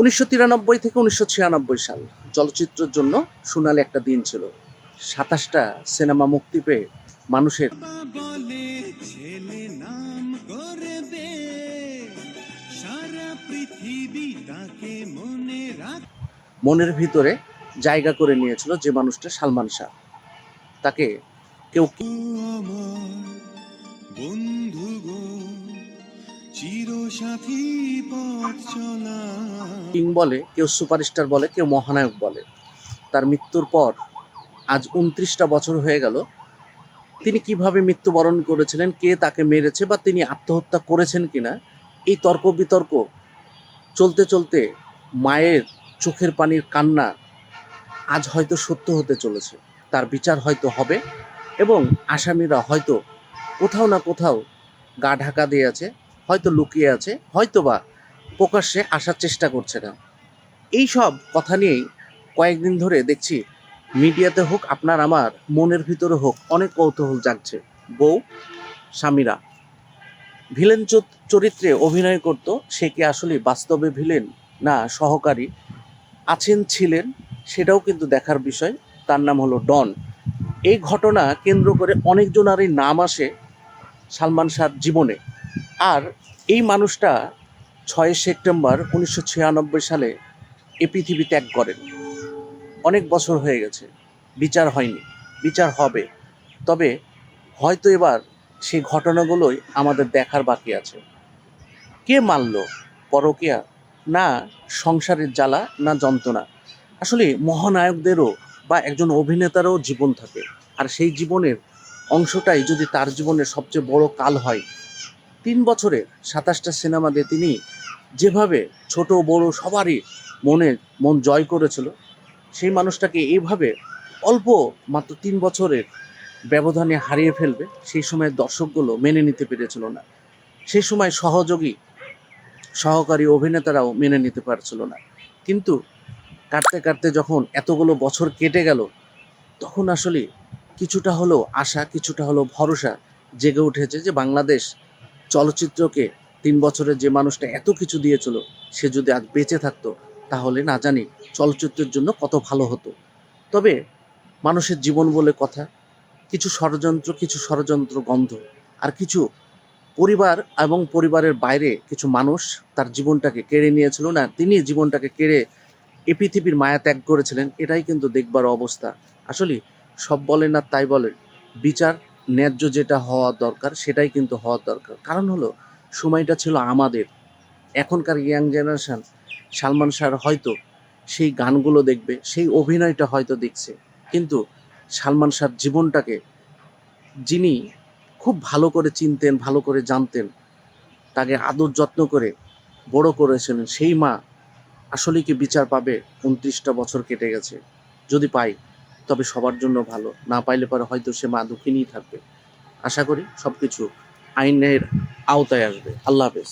উনিশশো তিরানব্বই থেকে উনিশশো ছিয়ানব্বই সাল চলচ্চিত্রের জন্য সোনালি একটা দিন ছিল। সাতাশটা সিনেমা মুক্তি পেয়ে মানুষের মনে মনের ভিতরে জায়গা করে নিয়েছিল যে মানুষটা সালমান শাহ। তাকে কেউ বন্ধু কিং বলে, কেউ সুপারস্টার বলে, কেউ মহানায়ক বলে। তার মৃত্যুর পর আজ উনত্রিশটা বছর হয়ে গেল। তিনি কীভাবে মৃত্যুবরণ করেছিলেন, কে তাকে মেরেছে বা তিনি আত্মহত্যা করেছেন কিনা, এই তর্ক বিতর্ক চলতে চলতে মায়ের চোখের পানির কান্না আজ হয়তো সত্য হতে চলেছে। তার বিচার হয়তো হবে এবং আসামিরা হয়তো কোথাও না কোথাও গা ঢাকা দিয়ে আছে। হয়তো লুকিয়ে আছে হয়তো বা প্রকাশ্যে আসার চেষ্টা করছে না। এই সব কথা নিয়েই কয়েকদিন ধরে দেখছি মিডিয়াতে হোক, আপনার আমার মনের ভিতরে হোক, অনেক কৌতূহল জাগছে। বউ, স্বামীরা। ভিলেন চরিত্রে অভিনয় করত, সে কি আসলে বাস্তবে ভিলেন না সহকারী? আছেন, ছিলেন, সেটাও কিন্তু দেখার বিষয়। তার নাম হলো ডন। এই ঘটনা কেন্দ্র করে অনেকজনারই নাম আসে সালমান শাহর জীবনে। আর এই মানুষটা ছয় সেপ্টেম্বর উনিশশো ছিয়ানব্বই সালে এ পৃথিবী ত্যাগ করেন। অনেক বছর হয়ে গেছে, বিচার হয়নি, বিচার হবে। তবে হয়তো এবার সেই ঘটনাগুলোই আমাদের দেখার বাকি আছে। কে মারল পরকিয়া? না সংসারের জ্বালা, না যন্ত্রণা। আসলে মহানায়কদেরও বা একজন অভিনেতারও জীবন থাকে। আর সেই জীবনের অংশটাই যদি তার জীবনের সবচেয়ে বড় কাল হয় তিন বছরে সাতাশটা সিনেমাতে তিনি যেভাবে ছোট বড় সবারই মনে, মন জয় করেছিল, সেই মানুষটাকে এইভাবে অল্প মাত্র তিন বছরের ব্যবধানে হারিয়ে ফেলবে, সেই সময় দর্শকগুলো মেনে নিতে পেরেছিল না। সেই সময় সহযোগী, সহকারী অভিনেতারাও মেনে নিতে পারছিল না। কিন্তু কাটতে কাটতে যখন এতগুলো বছর কেটে গেল, তখন আসলে কিছুটা হলো আশা, কিছুটা হলো ভরসা জেগে উঠেছে যে বাংলাদেশ চলচ্চিত্রকে তিন বছরে যে মানুষটা এত কিছু দিয়েছিল, সে যদি আজ বেঁচে থাকতো, তাহলে না জানি চলচ্চিত্রের জন্য কত ভালো হতো। তবে মানুষের জীবন বলে কথা, কিছু ষড়যন্ত্র কিছু ষড়যন্ত্র গন্ধ, আর কিছু পরিবার এবং পরিবারের বাইরে কিছু মানুষ তার জীবনটাকে কেড়ে নিয়েছিল না, তিনি জীবনটাকে কেড়ে এ পৃথিবীর মায়া ত্যাগ করেছিলেন, এটাই কিন্তু দেখবার অবস্থা। আসলে সব বলেন না, তাই বলেন বিচার ন্যায্য যেটা হওয়া দরকার, সেটাই কিন্তু হওয়া দরকার। কারণ হলো, সময়টা ছিল আমাদের। এখনকার ইয়াং জেনারেশান সালমান শাহর হয়তো সেই গানগুলো দেখবে, সেই অভিনয়টা হয়তো দেখছে। কিন্তু সালমান শাহর জীবনটাকে যিনি খুব ভালো করে চিনতেন, ভালো করে জানতেন, তাকে আদর যত্ন করে বড় করেছিলেন, সেই মা আসলে কি বিচার পাবে? উনত্রিশটা বছর কেটে গেছে। যদি পাই তবে সবার জন্য ভালো। না পাইলে পরে হয়তো সে মা দুঃখিনীই থাকবে। আশা করি সব কিছু আইনের আওতায় আসবে। আল্লাহ হাফেজ।